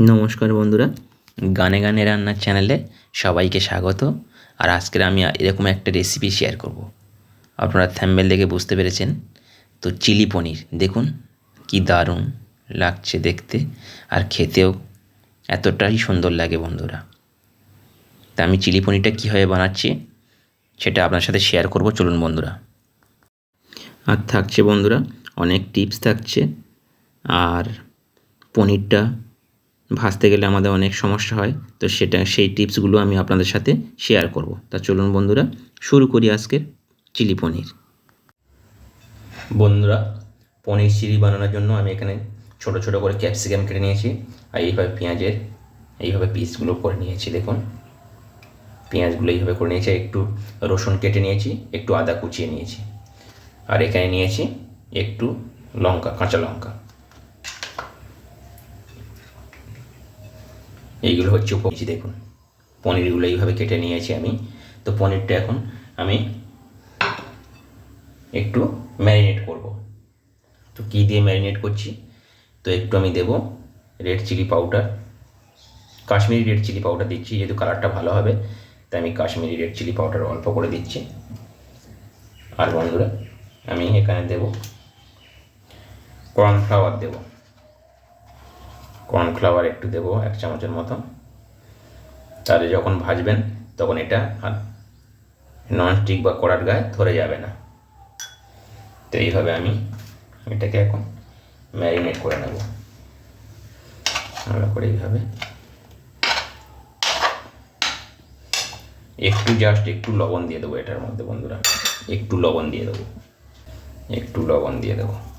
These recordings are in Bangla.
নমস্কার বন্ধুরা। গানে গানে রান্নার চ্যানেলে সবাইকে স্বাগত। আর আজকের আমি এরকম একটা রেসিপি শেয়ার করব। আপনারা থ্যাম্বেল দেখে বুঝতে পেরেছেন। তো চিলি পনির দেখুন কি দারুণ লাগছে দেখতে। আর খেতেও এতটাই সুন্দর লাগে বন্ধুরা। তা আমি চিলি পনিরটা কীভাবে বানাচ্ছি সেটা আপনার সাথে শেয়ার করব। চলুন বন্ধুরা। আর থাকছে বন্ধুরা অনেক টিপস থাকছে। আর পনিরটা ভাজতে গেলে আমাদের অনেক সমস্যা হয়। তো সেটা, সেই টিপসগুলো আমি আপনাদের সাথে শেয়ার করব। তা চলুন বন্ধুরা, শুরু করি আজকের চিলি পনির। বন্ধুরা, পনির চিলি বানানোর জন্য আমি এখানে ছোট ছোট করে ক্যাপসিকাম কেটে নিয়েছি। আর এইভাবে পেঁয়াজের, এইভাবে পিসগুলো করে নিয়েছি, দেখুন। পেঁয়াজগুলো এইভাবে করে নিয়েছি, একটু রসুন কেটে নিয়েছি, একটু আদা কুচিয়ে নিয়েছি। আর এখানে নিয়েছি একটু লঙ্কা, কাঁচা লঙ্কা। এইগুলো হচ্ছে উপকৃতি দেখুন, পনিরগুলো এইভাবে কেটে নিয়েছি আমি। তো পনিরটা এখন আমি একটু ম্যারিনেট করব। তো কী দিয়ে ম্যারিনেট করছি? তো একটু আমি দেব red chilli powder. Kashmiri red chilli powder দিচ্ছি, যেহেতু কালারটা ভালো হবে, তাই আমি কাশ্মীরি রেড চিলি পাউডার অল্প করে দিচ্ছি। আর বন্ধুরা, আমি এখানে দেব কর্নফ্লাওয়ার দেবো। কর্নফ্লাওয়ার একটু দেবো, এক চামচের মতো। তাহলে যখন ভাজবেন, তখন এটা আর ননস্টিক বা কড়ার গায়ে ধরে যাবে না। তো এইভাবে আমি এটাকে এখন ম্যারিনেট করে নেব। ভালো করে এইভাবে। একটু জাস্ট একটু লবণ দিয়ে দেবো এটার মধ্যে বন্ধুরা। একটু লবণ দিয়ে দেবো। একটু লবণ দিয়ে দেবো।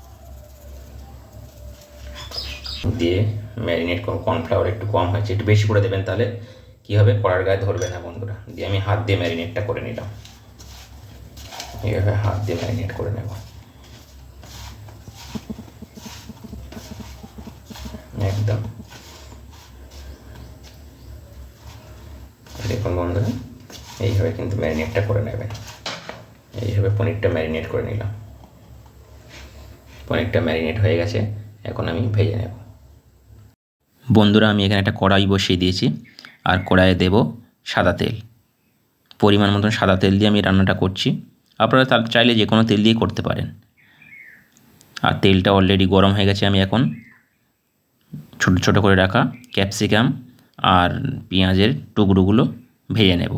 দিয়ে ম্যারিনেট করুন কর্নফ্লাওয়ার একটু কম হয়েছে, একটু বেশি করে দেবেন তাহলে কী হবে? কড়ার গায়ে ধরবে না বন্ধুরা। দিয়ে আমি হাত দিয়ে ম্যারিনেটটা করে নিলাম। এইভাবে হাত দিয়ে ম্যারিনেট করে নেব। একদম। দেখুন বন্ধুরা, এইভাবে কিন্তু ম্যারিনেটটা করে নেবেন। এইভাবে পনিরটা ম্যারিনেট করে নিলাম। পনিরটা ম্যারিনেট হয়ে গেছে, এখন আমি ভেজে নেব। বন্ধুরা, আমি এখানে একটা কড়াই বসিয়ে দিয়েছি। আর কড়াইয়ে দেব সাদা তেল। পরিমাণ মতন সাদা তেল দিয়ে আমি রান্নাটা করছি। আপনারা তার চাইলে যে কোনো তেল দিয়ে করতে পারেন। আর তেলটা অলরেডি গরম হয়ে গেছে আমি এখন ছোট ছোট করে রাখা ক্যাপসিকাম আর পেঁয়াজের টুকরোগুলো ভেজে নেব।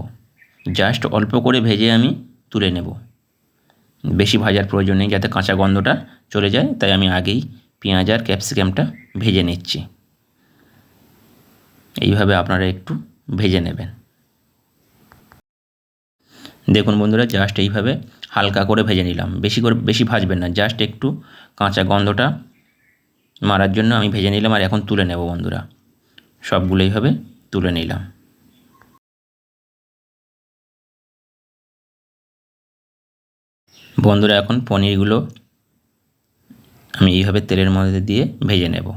জাস্ট অল্প করে ভেজে আমি তুলে নেব। বেশি ভাজার প্রয়োজন নেই, যাতে কাঁচা গন্ধটা চলে যায়। তাই আমি আগেই পেঁয়াজ আর ক্যাপসিকামটা ভেজে নিচ্ছি। এইভাবে আপনারা একটু ভেজে নেবেন। দেখুন বন্ধুরা জাস্ট এইভাবে হালকা করে ভেজে নিলাম। বেশি করে, বেশি ভাজবেন না জাস্ট একটু কাঁচা গন্ধটা মারার জন্য আমি ভেজে নিলাম আর এখন তুলে নেব বন্ধুরা। সবগুলো এইভাবে তুলে নিলাম। বন্ধুরা, এখন পনিরগুলো আমি এইভাবে তেলের মধ্যে দিয়ে ভেজে নেব।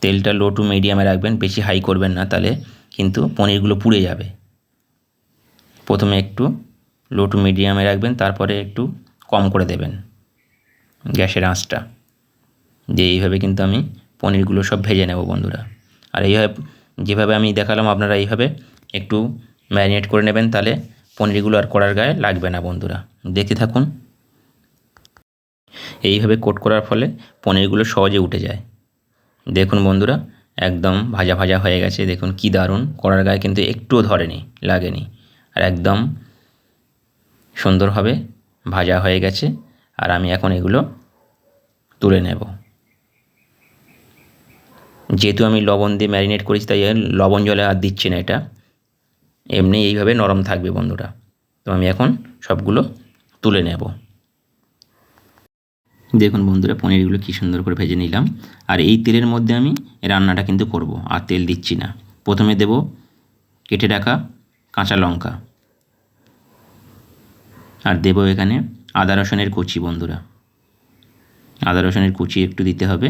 তেলটা লো টু মিডিয়ামে রাখবেন, বেশি হাই করবেন না তাহলে কিন্তু পনিরগুলো পুড়ে যাবে। প্রথমে একটু লো টু মিডিয়ামে রাখবেন, তারপরে একটু কম করে দেবেন গ্যাসের আঁচটা। যে এইভাবে কিন্তু আমি পনিরগুলো সব ভেজে নেব বন্ধুরা। আর এইভাবে যেভাবে আমি দেখালাম আপনারা এইভাবে একটু ম্যারিনেট করে নেবেন, তাহলে পনিরগুলো আর করার গায়ে লাগবে না বন্ধুরা। দেখতে থাকুন। এইভাবে কোট করার ফলে পনিরগুলো সহজে উঠে যায়। দেখুন বন্ধুরা, একদম ভাজা ভাজা হয়ে গেছে। দেখুন কি দারুণ। কড়ার গায়ে কিন্তু একটুও ধরেনি, লাগেনি। আর একদম সুন্দরভাবে ভাজা হয়ে গেছে। আর আমি এখন এগুলো তুলে নেব। যেহেতু আমি লবণ দিয়ে ম্যারিনেট করেছি, তাই লবণ জলে আর দিচ্ছি না এটা। এমনি এইভাবে নরম থাকবে বন্ধুরা। তো আমি এখন সবগুলো তুলে নেব। দেখুন বন্ধুরা, পনিরগুলো কী সুন্দর করে ভেজে নিলাম। আর এই তেলের মধ্যে আমি রান্নাটা কিন্তু করব, আর তেল দিচ্ছি না। প্রথমে দেব কেটে রাখা কাঁচা লঙ্কা। আর দেব এখানে আদা রসুনের কুচি বন্ধুরা। আদা রসুনের কুচি একটু দিতে হবে,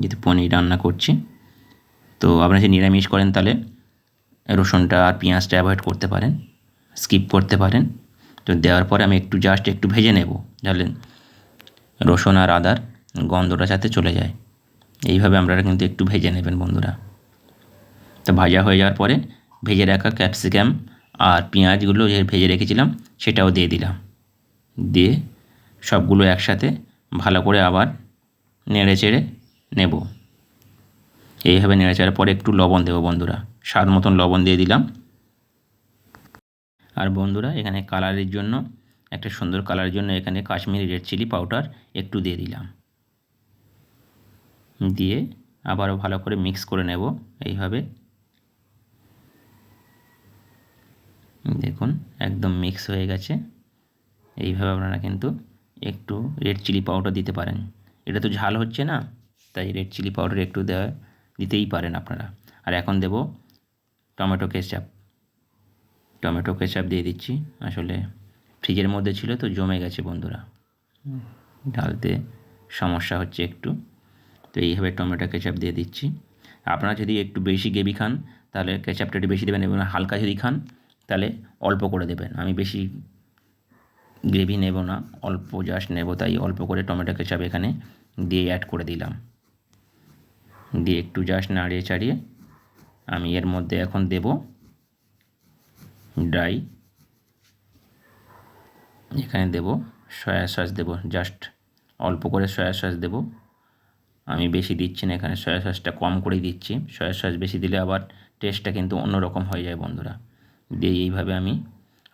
যেহেতু পনির রান্না করছি। তো আপনারা যদি নিরামিষ করেন তাহলে রসুনটা আর পেঁয়াজটা অ্যাভয়েড করতে পারেন, স্কিপ করতে পারেন। তো দেওয়ার পরে আমি একটু জাস্ট একটু ভেজে নেব জানলেন রসুন আর আদার গন্ধটা যাতে চলে যায়। এইভাবে আপনারা কিন্তু একটু ভেজে নেবেন বন্ধুরা। তো ভাজা হয়ে যাওয়ার পরে ভেজে রাখা ক্যাপসিকাম আর পেঁয়াজগুলো যে ভেজে রেখেছিলাম, সেটাও দিয়ে দিলাম। দিয়ে সবগুলো একসাথে ভালো করে আবার নেড়ে চেড়ে নেব। এইভাবে নেড়ে চেড়ার পরে একটু লবণ দেবো বন্ধুরা। স্বাদ মতন লবণ দিয়ে দিলাম। আর বন্ধুরা, এখানে কালারের জন্য একটা সুন্দর কালারের জন্য এখানে কাশ্মীরি রেড চিলি পাউডার একটু দিয়ে দিলাম। দিয়ে আবারও ভালো করে মিক্স করে নেব এইভাবে। দেখুন, একদম মিক্স হয়ে গেছে। এইভাবে আপনারা কিন্তু একটু রেড চিলি পাউডার দিতে পারেন। এটা তো ঝাল হচ্ছে না, তাই রেড চিলি পাউডার একটু দেওয়া দিতেই পারেন আপনারা। আর এখন দেব টমেটো কেচাপ। টমেটো কেচাপ দিয়ে দিচ্ছি, আসলে ফ্রিজের মধ্যে ছিল তো জমে গেছে বন্ধুরা। ঢালতে সমস্যা হচ্ছে একটু। তো এইভাবে টমেটো কেচাপ দিয়ে দিচ্ছি। আপনারা যদি একটু বেশি গ্রেভি খান, তাহলে কেচাপটা একটু বেশি দেবেন এবং হালকা যদি খান, তাহলে অল্প করে দেবেন। আমি বেশি গ্রেভি নেব না, অল্প জাস্ট নেব, তাই অল্প করে টমেটো কেচাপ এখানে দিয়ে অ্যাড করে দিলাম। দিয়ে একটু জাস্ট নাড়িয়ে চাড়িয়ে আমি এর মধ্যে এখন দেব ড্রাই এখানে দেব সয়া সস দেব জাস্ট অল্প করে সয়া সস দেব। আমি বেশি দিচ্ছি না এখানে, সয়া সসটা কম করেই দিচ্ছি। সয়া সস বেশি দিলে আবার টেস্টটা কিন্তু অন্যরকম হয়ে যায় বন্ধুরা। দিয়ে এইভাবে আমি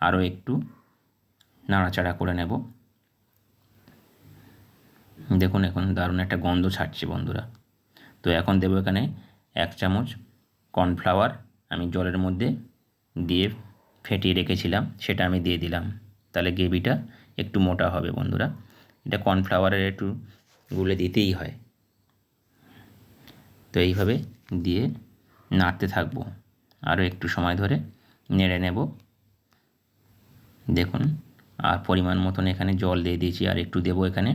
আরও একটু নাড়াচাড়া করে নেব। দেখুন এখন দারুণ একটা গন্ধ ছাড়ছে বন্ধুরা। তো এখন দেবো এখানে এক চামচ কর্নফ্লাওয়ার আমি জলের মধ্যে দিয়ে ফেটিয়ে রেখেছিলাম, সেটা আমি দিয়ে দিলাম। তাহলে গ্রেভিটা একটু মোটা হবে বন্ধুরা। এটা কর্নফ্লাওয়ারের একটু গুলে দিতেই হয়। তো এইভাবে দিয়ে নাড়তে থাকব। আরও একটু সময় ধরে নেড়ে নেব। দেখুন, আর পরিমাণ মতন এখানে জল দিয়ে দিয়েছি, আর একটু দেবো এখানে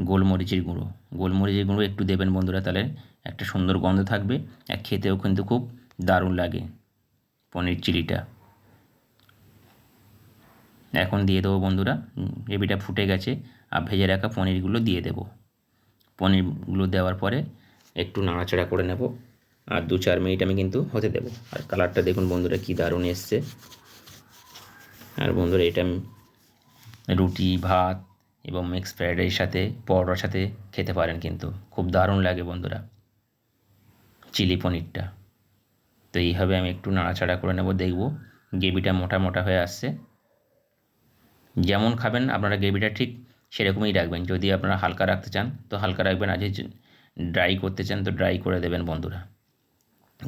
গোলমরিচের গুঁড়ো। গোলমরিচের গুঁড়ো একটু দেবেন বন্ধুরা, তাহলে একটা সুন্দর গন্ধ থাকবে। আর খেতেও কিন্তু খুব দারুণ লাগে পনির চিলিটা। এখন দিয়ে দেবো বন্ধুরা। গ্রেভিটা ফুটে গেছে। আর ভেজে রাখা পনিরগুলো দিয়ে দেবো। পনিরগুলো দেওয়ার পরে একটু নাড়াচাড়া করে নেব। আর দু চার মিনিট আমি কিন্তু হতে দেবো। আর কালারটা দেখুন বন্ধুরা, কী দারুণ এসছে। আর বন্ধুরা, এটা রুটি, ভাত এবং মিক্স ফ্রাইড রাইসের সাথে, পরোটার সাথে খেতে পারেন কিন্তু। খুব দারুণ লাগে বন্ধুরা, চিলি পনিরটা। তো এইভাবে আমি একটু নাড়াচাড়া করে নেব, দেখব। গ্রেভিটা মোটা মোটা হয়ে আসছে। যেমন খাবেন, আপনারা গ্রেভিটা ঠিক সেরকমই রাখবেন। যদি আপনারা হালকা রাখতে চান, তো হালকা রাখবেন যদি ড্রাই করতে চান, তো ড্রাই করে দেবেন বন্ধুরা।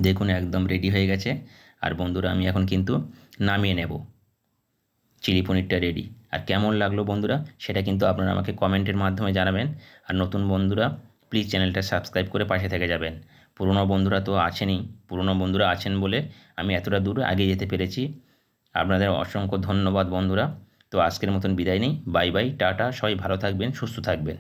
দেখুন, একদম রেডি হয়ে গেছে। আর বন্ধুরা, আমি এখন কিন্তু নামিয়ে নেব। চিলি পনিরটা রেডি আর কেমন লাগল বন্ধুরা, সেটা কিন্তু আপনারা আমাকে কমেন্টের মাধ্যমে জানাবেন। আর নতুন বন্ধুরা প্লিজ চ্যানেলটা সাবস্ক্রাইব করে পাশে থেকে যাবেন। পুরনো বন্ধুরা তো আছেনই। পুরনো বন্ধুরা আছেন বলে আমি এতটা দূর আগে যেতে পেরেছি। আপনাদের অসংখ্য ধন্যবাদ বন্ধুরা। তো আজকের মতন বিদায় নেই। বাই বাই টাটা সবাই ভালো থাকবেন সুস্থ থাকবেন।